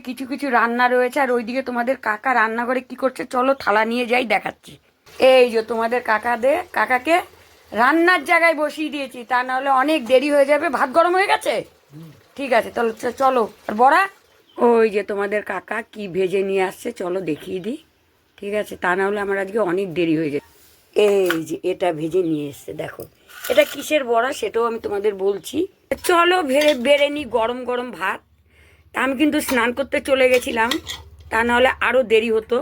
কিছু কিছু রান্না রয়েছে, আর ওইদিকে তোমাদের কাকা রান্নাঘরে কি করছে, চলো থালা নিয়ে যাই, দেখাচ্ছি। এই যে তোমাদের কাকাদের কাকাকে রান্নার জায়গায় বসিয়ে দিয়েছি, তা না হলে অনেক দেরি হয়ে যাবে, ভাত গরম হয়ে গেছে? ঠিক আছে, তাহলে চলো, আর বড়া? ওই যে তোমাদের কাকা কি ভেজে নিয়ে আসছে, চলো দেখিয়ে দিই। ঠিক আছে, তা না হলে আমার আজকে অনেক দেরি হয়ে যাবে। এই যে এটা ভেজে নিয়ে এসছে, দেখো। এটা কিসের বড়া সেটাও আমি তোমাদের বলছি। চলো ভেড়ে, বেড়ে নি গরম গরম ভাত। আমি কিন্তু স্নান করতে চলে গেছিলাম। তা নাহলে আরও দেরি হতো।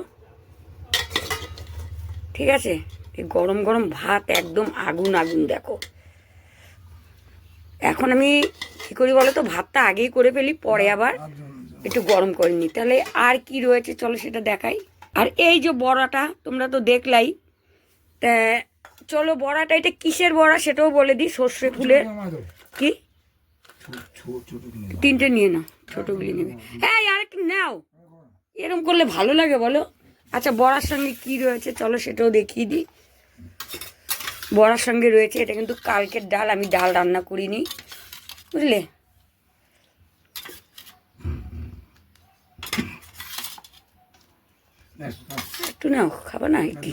ঠিক আছে? এই গরম গরম ভাত একদম আগুন আগুন দেখো। এখন আমি কী করি বলো তো? ভাতটা আগেই করে ফেলি পরে আবার একটু গরম করে নিই। তাহলে আর কি রয়েছে চলো সেটা দেখাই। আর এই যে বড়াটা তোমরা তো দেখলাই। তা চলো বড়াটা এটা কিসের বড়া সেটাও বলে দিই সর্ষে ফুলের কি? তিনটে নিয়ে নাও, ছোটোগুলি নেবে। হ্যাঁ আর একটু নাও। এরকম করলে ভালো লাগে, বলো। আচ্ছা বড়ার সঙ্গে কি রয়েছে? চলো সেটাও দেখিয়ে দিই। বড়ার সঙ্গে রয়েছে, এটা কিন্তু কালকের ডাল, আমি ডাল রান্না করিনি। বুঝলে? একটু নাও, খাব না কি?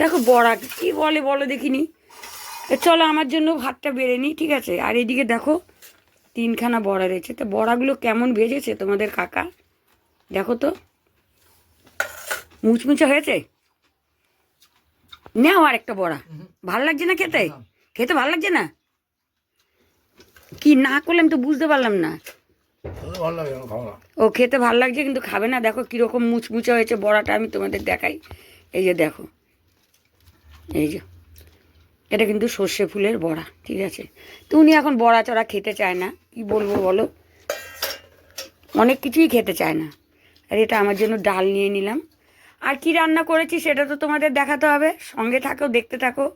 দেখো, বড়া কি বলে, বলো দেখিনি। চলো, আমার জন্য ভাতটা বেড়ে নিই ঠিক আছে? আর এদিকে দেখো তিনখানা বড়া রয়েছে। তো বড়াগুলো কেমন ভেজেছে তোমাদের কাকা? দেখো তো। মুচমুচে হয়েছে? নেও আর একটা বড়া। ভালো লাগছে না খেতে? খেতে ভালো লাগছে না? কি না করলে আমি তো বুঝতে পারলাম না। ও খেতে ভালো লাগছে কিন্তু খাবে না। দেখো কীরকম মুচমুচে হয়েছে বড়াটা আমি তোমাদের দেখাই। এই যে দেখো। এই যে। এটা কিন্তু সর্ষে ফুলের বড়া, ঠিক আছে? তো উনি এখন বড়া চড়া খেতে চায় না, কি বলব বলো? অনেক কিছুই খেতে চায় না। আর এটা আমার জন্য ডাল নিয়ে নিলাম। আর কি রান্না করেছি সেটা তো তোমাদের দেখাতে হবে, সঙ্গে থাকো, দেখতে থাকো।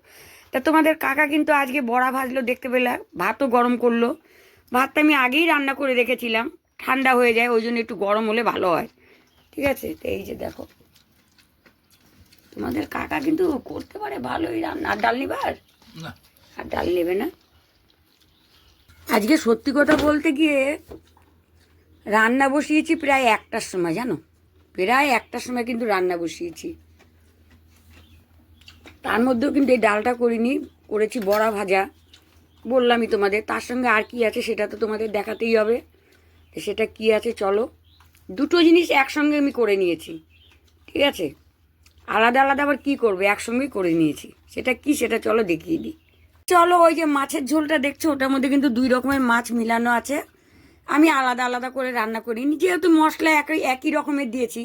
তা তোমাদের কাকা কিন্তু আজকে বড়া ভাজলো দেখতে পেলে, ভাতও গরম করল। ভাতটা আমি আগেই রান্না করে রেখেছিলাম, ঠান্ডা হয়ে যায়, ওই জন্য একটু গরম হলে ভালো হয়। ঠিক আছে? তো এই যে দেখো। তোমাদের কাকা কিন্তু করতে পারে ভালোই রান্না। আর ডাল নিবার? না। আর ডাল নেবে না? আজকে সত্যি কথা বলতে গিয়ে রান্না বসিয়েছি প্রায় একটার সময় জানো? প্রায় একটার সময় কিন্তু রান্না বসিয়েছি। তার মধ্যেও কিন্তু এই ডালটা করিনি করেছি বড়া ভাজা। বললামই তোমাদের তার সঙ্গে আর কি আছে সেটা তো তোমাদের দেখাতেই হবে। তো সেটা কি আছে চলো। দুটো জিনিস একসঙ্গে আমি করে নিয়েছি ঠিক আছে? আলাদা আলাদা আবার কি করবে? একসঙ্গেই করে নিয়েছি। সেটা কি? সেটা চলো দেখিয়ে দিই। চলো ওই যে মাছের ঝোলটা দেখছ? ওটার মধ্যে কিন্তু দুই রকমের মাছ মিলানো আছে। আমি আলাদা আলাদা করে রান্না করিনি। যেহেতু মশলা একই একই রকমের দিয়েছি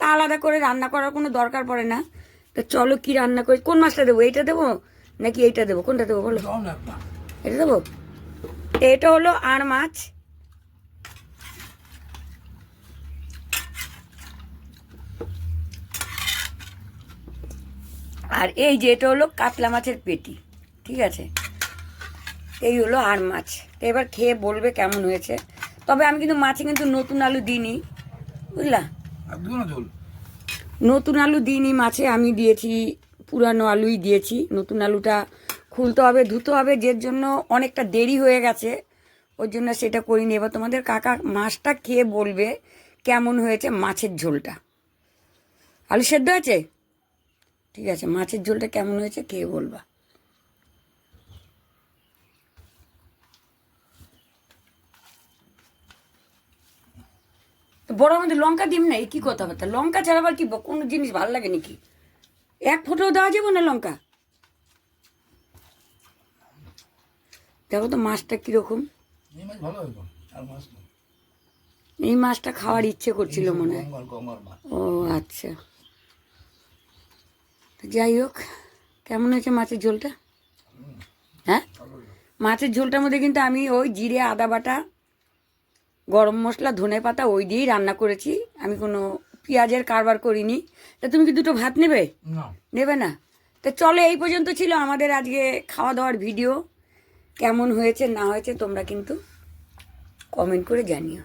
তা আলাদা করে রান্না করার কোনো দরকার পড়ে না। তো চলো কি রান্না করি? কোন মাছটা দেবো? এইটা দেবো? নাকি এইটা দেবো? কোনটা দেবো বলো? এটা দেবো? এটা হলো আর মাছ। আর এই যে এটা হলো কাতলা মাছের পেটি ঠিক আছে? এই হলো আর মাছ। তো এবার খেয়ে বলবে কেমন হয়েছে। তবে আমি কিন্তু মাছে কিন্তু নতুন আলু দিইনি বুঝলা? নতুন আলু দিইনি মাছে আমি দিয়েছি পুরানো আলুই দিয়েছি। নতুন আলুটা খুলতে হবে ধুতে হবে যের জন্য অনেকটা দেরি হয়ে গেছে। ওর জন্য সেটা করিনি। এবার তোমাদের কাকা মাছটা খেয়ে বলবে কেমন হয়েছে মাছের ঝোলটা। আলু সেদ্ধ আছে ঠিক আছে মাছের ঝোলটা কেমন হয়েছে খেয়ে বলবা। বড় আমাদের লঙ্কা দিম না এই কি কথাবার্তা লঙ্কা ছাড়া আবার কি কোনো জিনিস ভালো লাগে নাকি? এক ফোঁটাও দেওয়া যাবে না লঙ্কা? দেখো তো মাছটা কীরকম। এই মাছটা খাওয়ার ইচ্ছে করছিল মনে হয়। ও আচ্ছা। তো যাই হোক কেমন হয়েছে মাছের ঝোলটা? হ্যাঁ? মাছের ঝোলটার মধ্যে কিন্তু আমি ওই জিরে আদা বাটা গরম মশলা ধনে পাতা ওই দিয়েই রান্না করেছি। আমি কোনো পেঁয়াজের কারবার করিনি। তা তুমি কি দুটো ভাত নেবে? নেবে না? তো চলো এই পর্যন্ত ছিল আমাদের আজকে খাওয়া দাওয়ার ভিডিও। কেমন হয়েছে না হয়েছে তোমরা কিন্তু কমেন্ট করে জানিও।